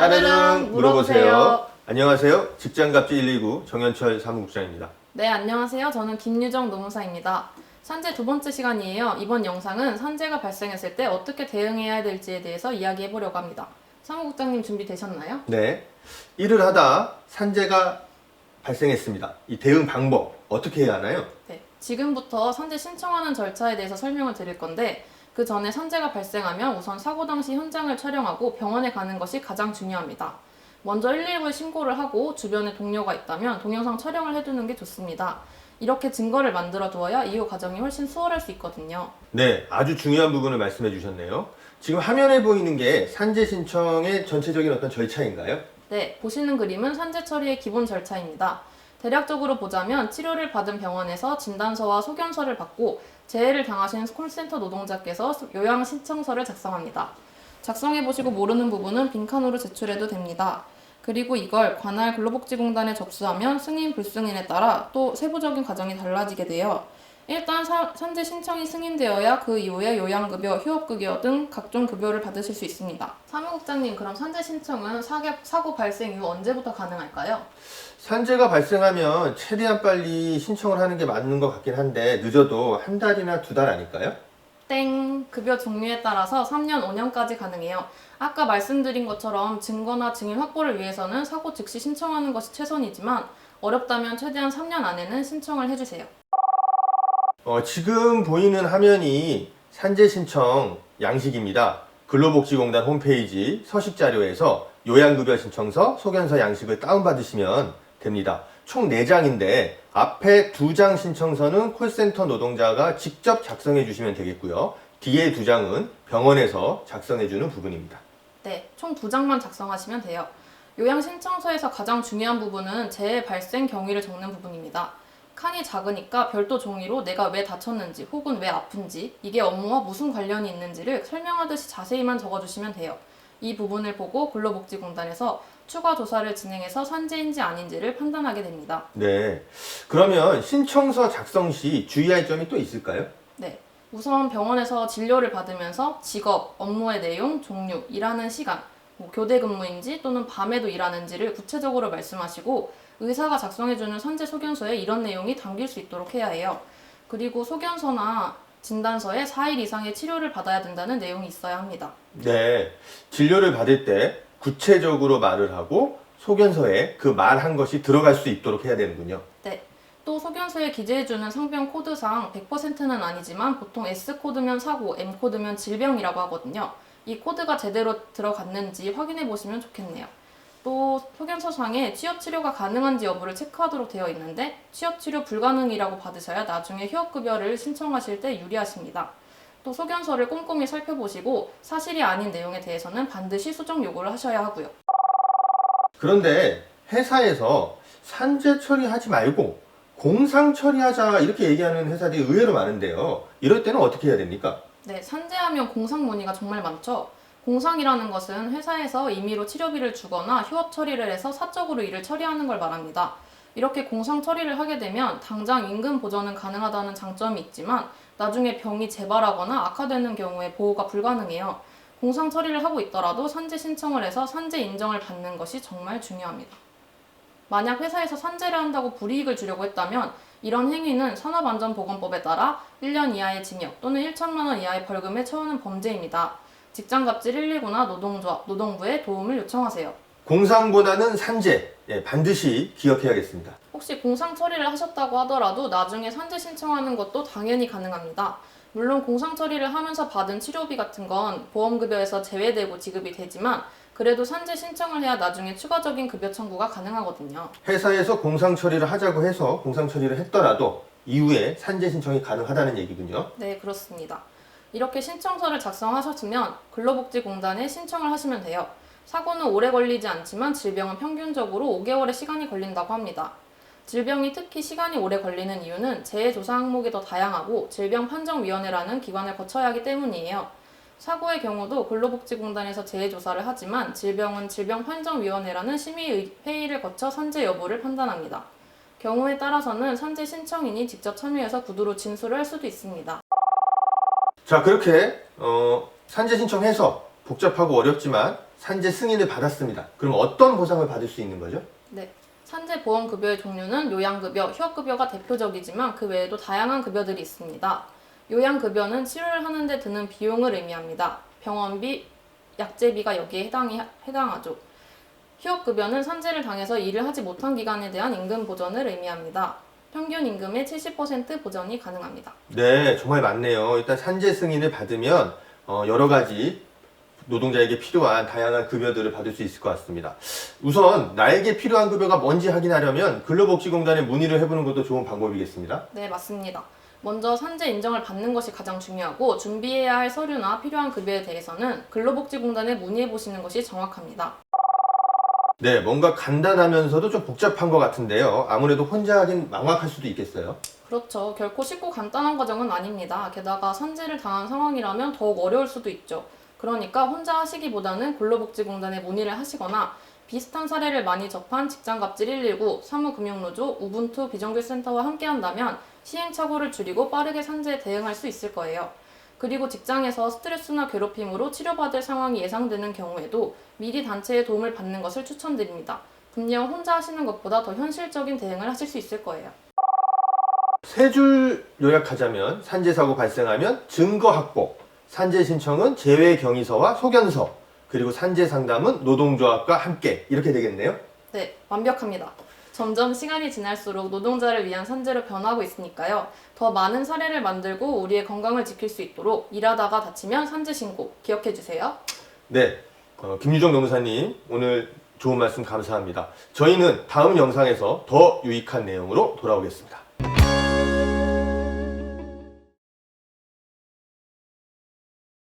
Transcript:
따르릉 물어보세요. 안녕하세요. 직장갑질 119 정현철 사무국장입니다. 네, 안녕하세요. 저는 김유정 노무사입니다. 산재 두 번째 시간이에요. 이번 영상은 산재가 발생했을 때 어떻게 대응해야 될지에 대해서 이야기해 보려고 합니다. 사무국장님 준비되셨나요? 네. 일을 하다 산재가 발생했습니다. 이 대응 방법 어떻게 해야 하나요? 네. 지금부터 산재 신청하는 절차에 대해서 설명을 드릴 건데 그 전에 산재가 발생하면 우선 사고 당시 현장을 촬영하고 병원에 가는 것이 가장 중요합니다. 먼저 119에 신고를 하고 주변에 동료가 있다면 동영상 촬영을 해두는 게 좋습니다. 이렇게 증거를 만들어 두어야 이후 과정이 훨씬 수월할 수 있거든요. 네, 아주 중요한 부분을 말씀해 주셨네요. 지금 화면에 보이는 게 산재 신청의 전체적인 어떤 절차인가요? 네, 보시는 그림은 산재 처리의 기본 절차입니다. 대략적으로 보자면 치료를 받은 병원에서 진단서와 소견서를 받고 재해를 당하신 콜센터 노동자께서 요양 신청서를 작성합니다. 작성해 보시고 모르는 부분은 빈칸으로 제출해도 됩니다. 그리고 이걸 관할 근로복지공단에 접수하면 승인 불승인에 따라 또 세부적인 과정이 달라지게 돼요. 일단 사- 산재 신청이 승인되어야 그 이후에 요양급여, 휴업급여 등 각종 급여를 받으실 수 있습니다. 사무국장님, 그럼 산재 신청은 사고, 사고 발생 이후 언제부터 가능할까요? 산재가 발생하면 최대한 빨리 신청을 하는 게 맞는 것 같긴 한데 늦어도 한 달이나 두 달 아닐까요? 땡! 급여 종류에 따라서 3년, 5년까지 가능해요. 아까 말씀드린 것처럼 증거나 증인 확보를 위해서는 사고 즉시 신청하는 것이 최선이지만 어렵다면 최대한 3년 안에는 신청을 해주세요. 어, 지금 보이는 화면이 산재 신청 양식입니다. 근로복지공단 홈페이지 서식 자료에서 요양급여 신청서, 소견서 양식을 다운받으시면 됩니다. 총 4장인데 앞에 2장 신청서는 콜센터 노동자가 직접 작성해 주시면 되겠고요. 뒤에 2장은 병원에서 작성해 주는 부분입니다. 네, 총두 장만 작성하시면 돼요. 요양 신청서에서 가장 중요한 부분은 재해 발생 경위를 적는 부분입니다. 칸이 작으니까 별도 종이로 내가 왜 다쳤는지 혹은 왜 아픈지 이게 업무와 무슨 관련이 있는지를 설명하듯이 자세히만 적어주시면 돼요. 이 부분을 보고 근로복지공단에서 추가 조사를 진행해서 산재인지 아닌지를 판단하게 됩니다. 네. 그러면 신청서 작성 시 주의할 점이 또 있을까요? 네. 우선 병원에서 진료를 받으면서 직업, 업무의 내용, 종류, 일하는 시간, 뭐 교대 근무인지 또는 밤에도 일하는지를 구체적으로 말씀하시고 의사가 작성해주는 산재 소견서에 이런 내용이 담길 수 있도록 해야 해요. 그리고 소견서나 진단서에 4일 이상의 치료를 받아야 된다는 내용이 있어야 합니다. 네. 진료를 받을 때 구체적으로 말을 하고 소견서에 그 말한 것이 들어갈 수 있도록 해야 되는군요. 네. 또 소견서에 기재해주는 상병 코드상 100%는 아니지만 보통 S코드면 사고, M코드면 질병이라고 하거든요. 이 코드가 제대로 들어갔는지 확인해 보시면 좋겠네요. 또 소견서상에 취업 치료가 가능한지 여부를 체크하도록 되어 있는데 취업 치료 불가능이라고 받으셔야 나중에 휴업급여를 신청하실 때 유리하십니다. 또 소견서를 꼼꼼히 살펴보시고 사실이 아닌 내용에 대해서는 반드시 수정 요구를 하셔야 하고요. 그런데 회사에서 산재 처리하지 말고 공상 처리하자 이렇게 얘기하는 회사들이 의외로 많은데요. 이럴 때는 어떻게 해야 됩니까? 네, 산재하면 공상 문의가 정말 많죠. 공상이라는 것은 회사에서 임의로 치료비를 주거나 휴업 처리를 해서 사적으로 일을 처리하는 걸 말합니다. 이렇게 공상 처리를 하게 되면 당장 임금 보전은 가능하다는 장점이 있지만 나중에 병이 재발하거나 악화되는 경우에 보호가 불가능해요. 공상 처리를 하고 있더라도 산재 신청을 해서 산재 인정을 받는 것이 정말 중요합니다. 만약 회사에서 산재를 한다고 불이익을 주려고 했다면 이런 행위는 산업안전보건법에 따라 1년 이하의 징역 또는 1천만 원 이하의 벌금에 처하는 범죄입니다. 직장갑질 119나 노동조합, 노동부에 도움을 요청하세요. 공상보다는 산재 예, 반드시 기억해야겠습니다. 혹시 공상 처리를 하셨다고 하더라도 나중에 산재 신청하는 것도 당연히 가능합니다. 물론 공상 처리를 하면서 받은 치료비 같은 건 보험급여에서 제외되고 지급이 되지만 그래도 산재 신청을 해야 나중에 추가적인 급여 청구가 가능하거든요. 회사에서 공상 처리를 하자고 해서 공상 처리를 했더라도 이후에 산재 신청이 가능하다는 얘기군요. 네, 그렇습니다. 이렇게 신청서를 작성하셨으면 근로복지공단에 신청을 하시면 돼요. 사고는 오래 걸리지 않지만 질병은 평균적으로 5개월의 시간이 걸린다고 합니다. 질병이 특히 시간이 오래 걸리는 이유는 재해 조사 항목이 더 다양하고 질병 판정위원회라는 기관을 거쳐야 하기 때문이에요. 사고의 경우도 근로복지공단에서 재해조사를 하지만 질병은 질병판정위원회라는 심의회의를 거쳐 산재 여부를 판단합니다. 경우에 따라서는 산재 신청인이 직접 참여해서 구두로 진술을 할 수도 있습니다. 자 그렇게 어, 산재 신청해서 복잡하고 어렵지만 산재 승인을 받았습니다. 그럼 어떤 보상을 받을 수 있는 거죠? 네. 산재 보험 급여의 종류는 요양급여, 휴업급여가 대표적이지만 그 외에도 다양한 급여들이 있습니다. 요양급여는 치료를 하는데 드는 비용을 의미합니다. 병원비, 약제비가 여기에 해당이, 해당하죠. 휴업급여는 산재를 당해서 일을 하지 못한 기간에 대한 임금 보전을 의미합니다. 평균 임금의 70% 보전이 가능합니다. 네, 정말 많네요. 일단 산재 승인을 받으면 어, 여러 가지 노동자에게 필요한 다양한 급여들을 받을 수 있을 것 같습니다. 우선 나에게 필요한 급여가 뭔지 확인하려면 근로복지공단에 문의를 해보는 것도 좋은 방법이겠습니다. 네, 맞습니다. 먼저 산재 인정을 받는 것이 가장 중요하고 준비해야 할 서류나 필요한 급여에 대해서는 근로복지공단에 문의해 보시는 것이 정확합니다. 네, 뭔가 간단하면서도 좀 복잡한 것 같은데요. 아무래도 혼자 하긴 막막할 수도 있겠어요. 그렇죠. 결코 쉽고 간단한 과정은 아닙니다. 게다가 산재를 당한 상황이라면 더욱 어려울 수도 있죠. 그러니까 혼자 하시기보다는 근로복지공단에 문의를 하시거나 비슷한 사례를 많이 접한 직장갑질 119, 사무금융노조, 우분투 비정규센터와 함께한다면 시행착오를 줄이고 빠르게 산재에 대응할 수 있을 거예요. 그리고 직장에서 스트레스나 괴롭힘으로 치료받을 상황이 예상되는 경우에도 미리 단체의 도움을 받는 것을 추천드립니다. 분명 혼자 하시는 것보다 더 현실적인 대응을 하실 수 있을 거예요. 세 줄 요약하자면 산재 사고 발생하면 증거 확보, 산재 신청은 재외 경위서와 소견서, 그리고 산재 상담은 노동조합과 함께 이렇게 되겠네요. 네, 완벽합니다. 점점 시간이 지날수록 노동자를 위한 산재로 변하고 있으니까요. 더 많은 사례를 만들고 우리의 건강을 지킬 수 있도록 일하다가 다치면 산재 신고 기억해 주세요. 네, 어, 김유정 노무사님 오늘 좋은 말씀 감사합니다. 저희는 다음 영상에서 더 유익한 내용으로 돌아오겠습니다.